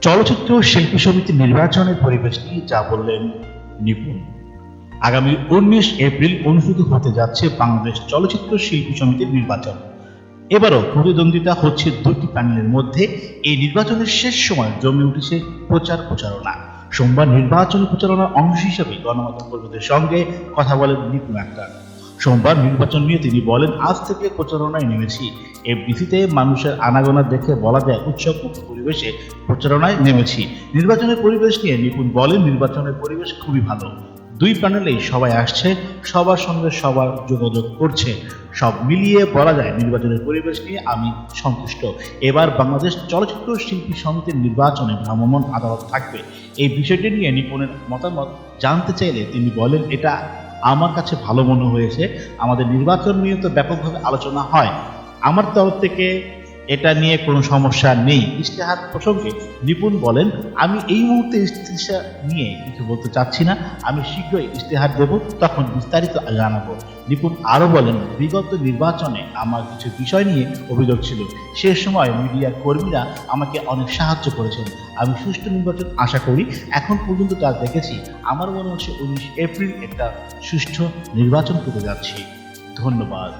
চলচ্চিত্র শিল্পী সমিতি নির্বাচনের পরিবেশ নিয়ে যা বললেন নিপুণ। আগামী উনিশ এপ্রিল অনুষ্ঠিত হতে যাচ্ছে বাংলাদেশ চলচ্চিত্র শিল্পী সমিতির নির্বাচন। এবারও প্রতিদ্বন্দ্বিতা হচ্ছে দুটি প্যানেলের মধ্যে। এই নির্বাচনের শেষ সময় জমে উঠেছে প্রচার প্রচারণা। সোমবার নির্বাচনী প্রচারণার অংশ হিসেবে গণমাধ্যম কর্মীদের সঙ্গে কথা বলেন নিপুণ আক্তার। সোমবার নির্বাচন নিয়ে তিনি বলেন, আজ থেকে প্রচারণায় নেমেছি। এফডিসিতে মানুষের আনাগোনা দেখে বলা যায়, উৎসব পরিবেশে প্রচারণায় নেমেছি। নির্বাচনের পরিবেশ নিয়ে নিপুণ বলেন, নির্বাচনের পরিবেশ খুবই ভালো। দুই প্যানেলেই সবাই আসছে, সবার সঙ্গে সবার যোগাযোগ করছে। সব মিলিয়ে বলা যায়, নির্বাচনের পরিবেশ নিয়ে আমি সন্তুষ্ট। এবার বাংলাদেশ চলচ্চিত্র শিল্পী সমিতির নির্বাচনে ভ্রাম্যমাণ আদালত থাকবে। এই বিষয়টি নিয়ে নিপুণের মতামত জানতে চাইলে তিনি বলেন, এটা আমার কাছে ভালো মনে হয়েছে। আমাদের নির্বাচন নিয়ে তো ব্যাপকভাবে আলোচনা হয়। আমার তরফ থেকে এটা নিয়ে কোনো সমস্যা নেই। ইশতেহার প্রসঙ্গে নিপুণ বলেন, আমি এই মুহূর্তে ইশতেহার নিয়ে কিছু বলতে চাচ্ছি না। আমি শীঘ্রই ইশতেহার দেব, তখন বিস্তারিত জানাব। নিপুণ আরও বলেন, বিগত নির্বাচনে আমার কিছু বিষয় নিয়ে অভিযোগ ছিল। সে সময় মিডিয়ার কর্মীরা আমাকে অনেক সাহায্য করেছেন। আমি সুষ্ঠু নির্বাচন আশা করি এখন পর্যন্ত তা দেখেছি, আমার মনে হচ্ছে উনিশ এপ্রিল একটা সুষ্ঠু নির্বাচন করতে যাচ্ছি। ধন্যবাদ।